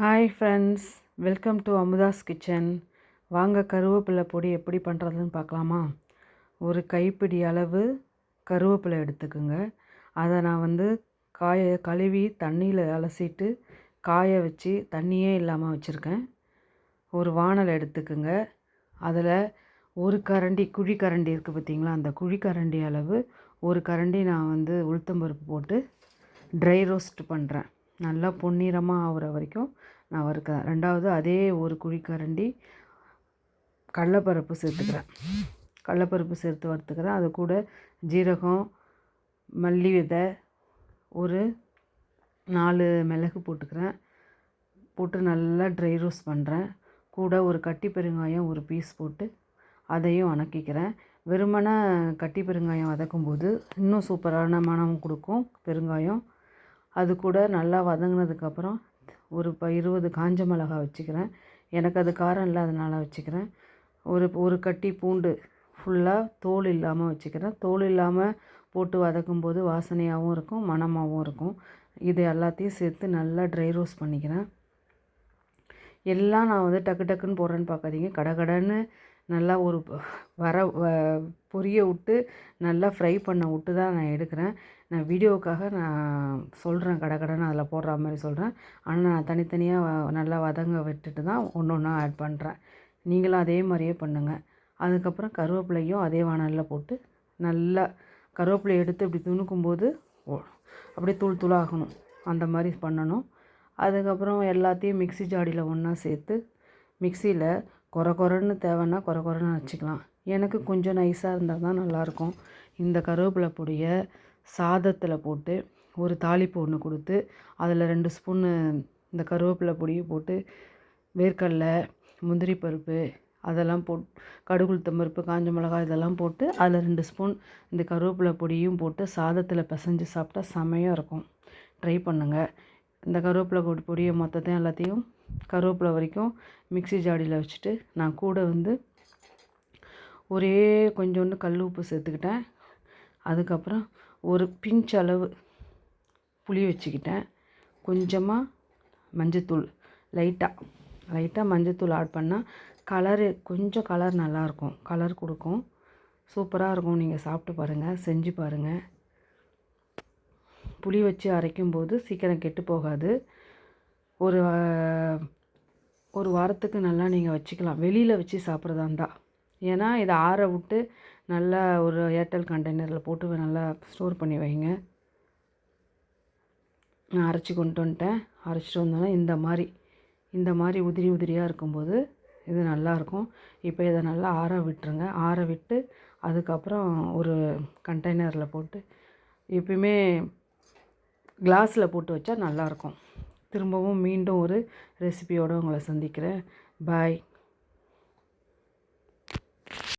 Hi friends welcome to Amudha's kitchen வாங்க கருவேப்பிலை பொடி எப்படி பண்ணுறதுன்னு பார்க்கலாமா? ஒரு கைப்பிடி அளவு கருவேப்பிலை எடுத்துக்கோங்க. அதை நான் வந்து காய கழுவி தண்ணியில் அலசிட்டு காய வச்சு தண்ணியே இல்லாமல் வச்சுருக்கேன். ஒரு வானல் எடுத்துக்கோங்க. அதில் ஒரு கரண்டி குழி கரண்டி இருக்குது பார்த்தீங்களா? அந்த குழி கரண்டி அளவு ஒரு கரண்டி நான் வந்து உளுத்தம்பருப்பு போட்டு ட்ரை ரோஸ்ட் பண்ணுறேன் நல்லா பொன்னிறமாக ஆகிற வரைக்கும் நான் வறுக்கிறேன். ரெண்டாவது அதே ஒரு குழிக்கரண்டி கடலப்பருப்பு சேர்த்துக்கிறேன். கடலப்பருப்பு சேர்த்து வறுத்துக்கிறேன். அது கூட ஜீரகம் மல்லி விதை ஒரு நாலு மிளகு போட்டுக்கிறேன். போட்டு நல்லா ட்ரை ரோஸ்ட் பண்ணுறேன் கூட ஒரு கட்டி பெருங்காயம் ஒரு பீஸ் போட்டு அதையும் வணக்கிக்கிறேன். வெறுமனை கட்டி பெருங்காயம் வதக்கும்போது இன்னும் சூப்பரான மனம் கொடுக்கும் பெருங்காயம். அது கூட நல்லா வதங்கினதுக்கப்புறம் ஒரு இப்போ இருபது காஞ்ச மிளகா வச்சுக்கிறேன். எனக்கு அது காரம் இல்லாதனால வச்சுக்கிறேன். ஒரு ஒரு கட்டி பூண்டு ஃபுல்லாக தோல் இல்லாமல் வச்சுக்கிறேன். தோல் இல்லாமல் போட்டு வதக்கும்போது வாசனையாகவும் இருக்கும் மணமாகவும் இருக்கும். இது எல்லாத்தையும் சேர்த்து நல்லா ட்ரை ரோஸ்ட் பண்ணிக்கிறேன். எல்லாம் நான் வந்து டக்கு டக்குன்னு போடுறேன்னு பார்க்காதீங்க. கடகடன்னு நல்லா ஒரு வர பொரிய விட்டு நல்லா ஃப்ரை பண்ண விட்டு தான் நான் எடுக்கிறேன். நான் வீடியோவுக்காக நான் சொல்கிறேன் கடை கடைன்னு அதில் போடுற மாதிரி சொல்கிறேன் ஆனால் நான் தனித்தனியாக நல்லா வதங்க விட்டுட்டு தான் ஒன்று ஒன்றா ஆட் பண்ணுறேன் நீங்களும் அதே மாதிரியே பண்ணுங்கள் அதுக்கப்புறம் கருவேப்பிலையும் அதே வானலில் போட்டு நல்லா கருவேப்பிலை எடுத்து இப்படி துணுக்கும்போது அப்படியே தூள் தூளாகணும் அந்த மாதிரி பண்ணணும். அதுக்கப்புறம் எல்லாத்தையும் மிக்சி ஜாடியில் ஒன்றா சேர்த்து மிக்சியில் குறை குறைன்னு தேவைன்னா குறை குறைன்னு வச்சுக்கலாம். எனக்கு கொஞ்சம் நைஸாக இருந்தால் தான் நல்லாயிருக்கும் இந்த கருவேப்பிலை பொடியை சாதத்தில் போட்டு ஒரு தாளிப்பு ஒன்று கொடுத்து அதில் ரெண்டு ஸ்பூன்னு இந்த கருவேப்பிலை பொடியை போட்டு வேர்க்கடலை முந்திரி பருப்பு அதெல்லாம் போட் கடுகுளுத்தம் பருப்பு காஞ்ச மிளகாய் இதெல்லாம் போட்டு அதில் ரெண்டு ஸ்பூன் இந்த கருவேப்பிலை பொடியும் போட்டு சாதத்தில் பிசைஞ்சு சாப்பிட்டா செமையாக இருக்கும். ட்ரை பண்ணுங்கள் இந்த கருவேப்பிலை பொடி பொடியை மொத்தத்தையும் எல்லாத்தையும் கருவேப்பிலை வரைக்கும் மிக்சி ஜாடியில் வச்சுட்டு நான் கூட வந்து ஒரே கொஞ்சோண்டு கல் உப்பு சேர்த்துக்கிட்டேன். அதுக்கப்புறம் ஒரு பிஞ்ச் அளவு புளி வச்சுக்கிட்டேன். கொஞ்சமாக மஞ்சத்தூள் லைட்டாக லைட்டாக மஞ்சத்தூள் ஆட் பண்ணால் கலரு கொஞ்சம் கலர் நல்லாயிருக்கும் கலர் கொடுக்கும். சூப்பராக இருக்கும். நீங்கள் சாப்பிட்டு பாருங்கள் செஞ்சு பாருங்கள் புளி வச்சு அரைக்கும்போது சீக்கிரம் கெட்டு போகாது. ஒரு ஒரு வாரத்துக்கு நல்லா நீங்கள் வச்சுக்கலாம். வெளியில் வச்சு சாப்பிட்றதா இருந்தால் ஏன்னா இதை ஆற விட்டு நல்லா ஒரு ஏர்டெல் கண்டெய்னரில் போட்டு நல்லா ஸ்டோர் பண்ணி வைங்க. நான் அரைச்சி கொண்டு வந்துட்டேன். அரைச்சிட்டு வந்தோன்னா இந்த மாதிரி இந்த மாதிரி உதிரி உதிரியாக இருக்கும்போது இது நல்லாயிருக்கும் இப்போ இதை நல்லா ஆற விட்டுருங்க. ஆற விட்டு அதுக்கப்புறம் ஒரு கண்டெய்னரில் போட்டு எப்பயுமே கிளாஸில் போட்டு வச்சா நல்லாயிருக்கும் திரும்பவும் மீண்டும் ஒரு ரெசிபியோடு உங்களை சந்திக்கிறேன். பாய்